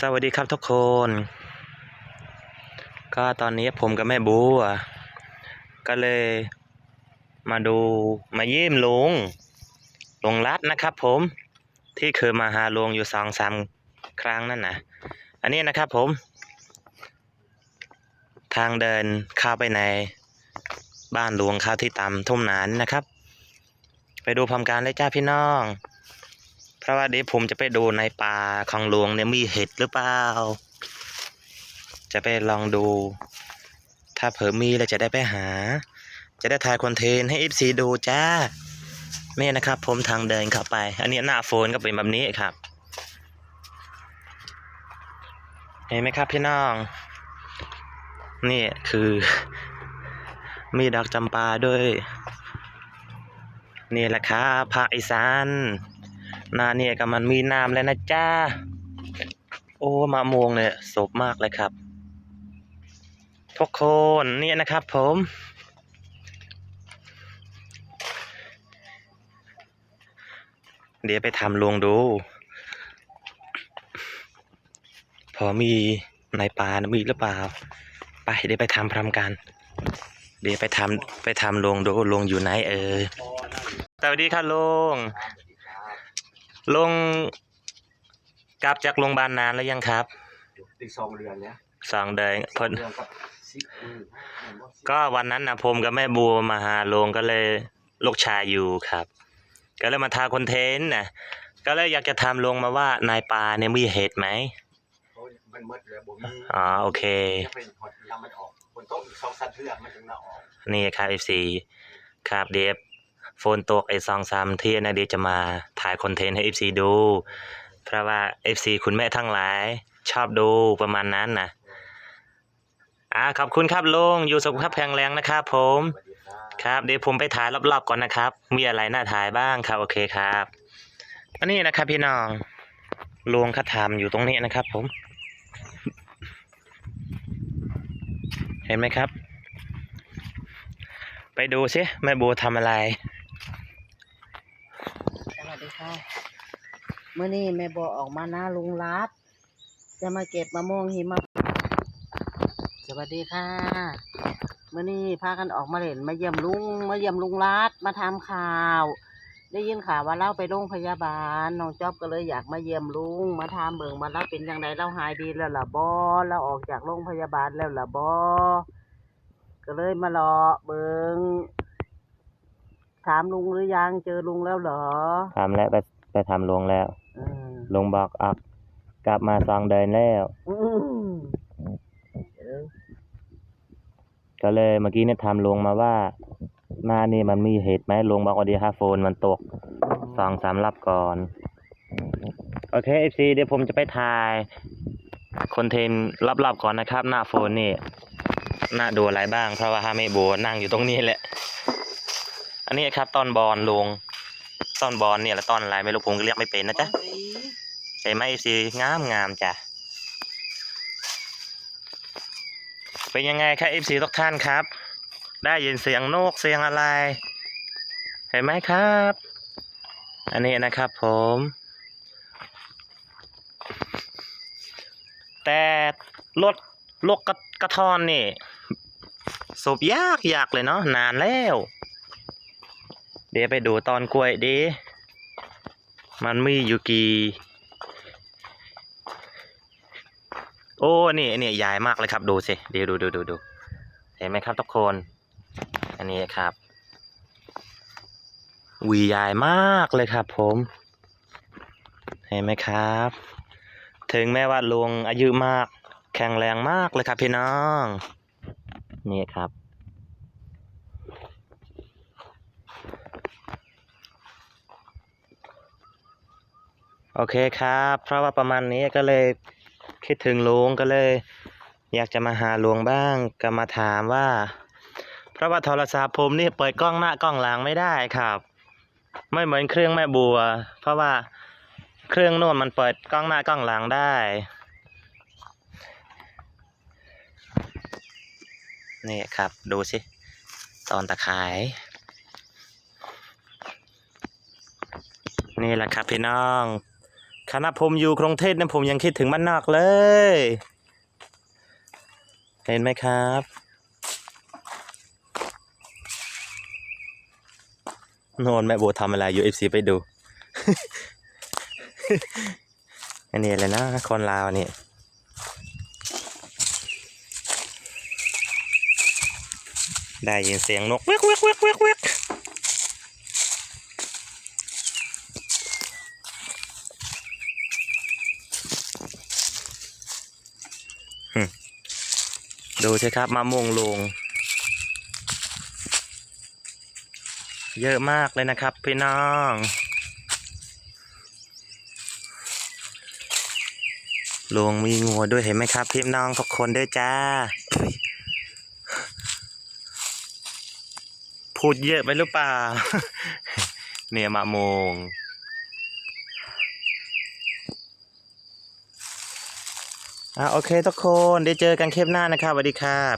สวัสดีครับทุกคน ก็ตอนนี้ผมกับแม่บูอะก็เลยมาดูมาเยี่ยมลุงลุงรัดนะครับผมที่เคยมาหาลุงอยู่สองสามครั้งนั่นนะอันนี้นะครับผม ทางเดินเข้าไปในบ้านลวงเข้าที่ตำทุ่มนานนะครับ ไปดูพร้อมกันเลยจ้าพี่น้อง เพราะว่าเดี๋ยวผมจะไปดูในป่าของหลวงเนี่ยมีเห็ดหรือเปล่า จะไปลองดู ถ้าเผื่อมีเราจะได้ไปหา จะได้ถ่ายคอนเทนต์ให้ FC ดูจ้านี่นะครับ ผมทางเดินเข้าไป อันนี้หน้าโฟนก็เป็นแบบนี้ครับ เห็นไหมครับพี่น้อง นี่คือ มีดอกจำปาด้วย นี่แหละครับภาคอีสาน นาเนี่ยก็มันมีน้ำแล้วนะจ้า โอ้มะม่วงเนี่ยสดมากเลยครับ ทุกคนเนี่ยนะครับผม เดี๋ยวไปทำลวงดู พอมีในป่านะมีหรือเปล่า ไปเดี๋ยวไปทำพร้อมกัน เดี๋ยวไปทำไปทำลวงดูลวงอยู่ไหนเออสวัสดีครับลุง ลุงกลับจากโรงพยาบาลนานแล้วยังครับตีสองเรือนเนี่ยสองเดือนสพอองเรือนกับสิบมือก็วันนั้นนะผมกับแม่บัวมาหาลุงก็เลยลูกชายอยู่ครับ ก็เลยมาทาคอนเทนต์นะก็เลยอยากจะทำลงมาว่านายปลาเนี่ยมีเหตุไหมโอ้ยมันหมดเลยบ่มีอ๋อโอเคยังเป็นหดยังมันออกบนโต๊ะอีกสองสัตว์เรือนมันถึงน่าออก นี่ครับ FC ครับเดฟ โฟนตกไอ้ซองซามที่นะเดฟจะมาถ่ายคอนเทนต์ให้ FC ดู เพราะว่า FC คุณแม่ทั้งหลาย ชอบดูประมาณนั้นนะอ่าขอบคุณครับลุงอยู่สุขภาพแข็งแรงนะครับผม ครับเดี๋ยวผมไปถ่ายรอบๆก่อนนะครับ มีอะไรน่าถ่ายบ้างครับ โอเคครับอันนี้นะครับพี่น้องลุงเขาทำอยู่ตรงนี้นะครับผม เห็นไหมครับ ไปดูสิแม่บัวทำอะไร ค่ะเมื่อนี้แม่บัวออกมาหน้าลุงรัดจะมาเก็บมะม่วงหิมะสวัสดีค่ะเมื่อนี้พากันออกมาเล่นมาเยี่ยมลุงมาเยี่ยมลุงรัดมาทำข่าว ได้ยินข่าวว่าเล่าไปโรงพยาบาลน้องจอบก็เลยอยากมาเยี่ยมลุงมาทำเบิ่งมาเล่าเป็นยังไงเล่าหายดีแล้วล่ะบอเราออกจากโรงพยาบาลแล้วล่ะบอก็เลยมารอเบิ่ง ถามลุงหรือยังเจอลุงแล้วเหรอทำแล้วไปไปทำลงแล้วเออลงบอกอักกลับมาซองเดินแล้ว อืมเออก็เลยเมื่อกี้เนี่ยทำลงมาว่าหน้านี่มันมีเหตุไหมลงบอกว่าเดียวฮาโฟนมันตกสองสามรับก่อน โอเคเอฟซีเดี๋ยวผมจะไปถ่าย คอนเทนต์ลับๆก่อนนะครับ หน้าโฟนนี่น่าดูอะไรบ้าง เพราะว่าฮาเมโบนั่งอยู่ตรงนี้แหละ อันนี้ครับตอนบอลลงตอนบอลเนี่ยและตอนอะไรไม่รู้ผมก็เรียกไม่เป็นนะจ๊ะสีเห็นไหมเอฟซีงามงามๆจ้ะเป็นยังไงครับเอฟซีทุกท่านครับ ได้ยินเสียงนกเสียงอะไรเห็นไหมครับ อันนี้นะครับผม แต่รถลกกระกระทอนนี่สูบยากยากเลยเนาะนานแล้ว เดี๋ยวไปดูตอนกล้วยดีมันมีอยู่กี่โอ้นี่นี่ใหญ่มากเลยครับดูสิเดี๋ยวดูดูดูดูเห็นไหมครับทุกคน อันนี้ครับวีใหญ่มากเลยครับ ผม เห็นไหมครับ ถึงแม้ว่าลุงอายุมาก แข็งแรงมากเลยครับพี่น้อง นี่ครับ โอเคครับ เพราะว่าประมาณนี้ก็เลยคิดถึงลุงก็เลย อยากจะมาหาลุงบ้างก็มาถามว่า เพราะว่าโทรศัพท์ผมนี่เปิดกล้องหน้ากล้องหลังไม่ได้ครับ ไม่เหมือนเครื่องแม่บัว เพราะว่าเครื่องโน่นมันเปิดกล้องหน้ากล้องหลังได้นี่ครับดูสิ ตอนตะขาย นี่แหละครับพี่น้อง ขณะผมอยู่กรุงเทพเนี่ยผมยังคิดถึงบ้านนอกเลย เห็นไหมครับโนนแม่โบทำอะไร UFC ไปดู อันนี้เลยนะ คนลาวนี่ได้ยินเสียงนกเวกเวกเวกเวกเวก ดูสิครับมะม่วงลง เยอะมากเลยนะครับพี่น้องลงมีงัวด้วยเห็นไหมครับพี่น้องทุกคนด้วยจ้า พูดเยอะไปหรือเปล่า เนี่ยมะโมง อ่าโอเคทุกคนได้เจอกันคลิปหน้านะครับสวัสดีครับ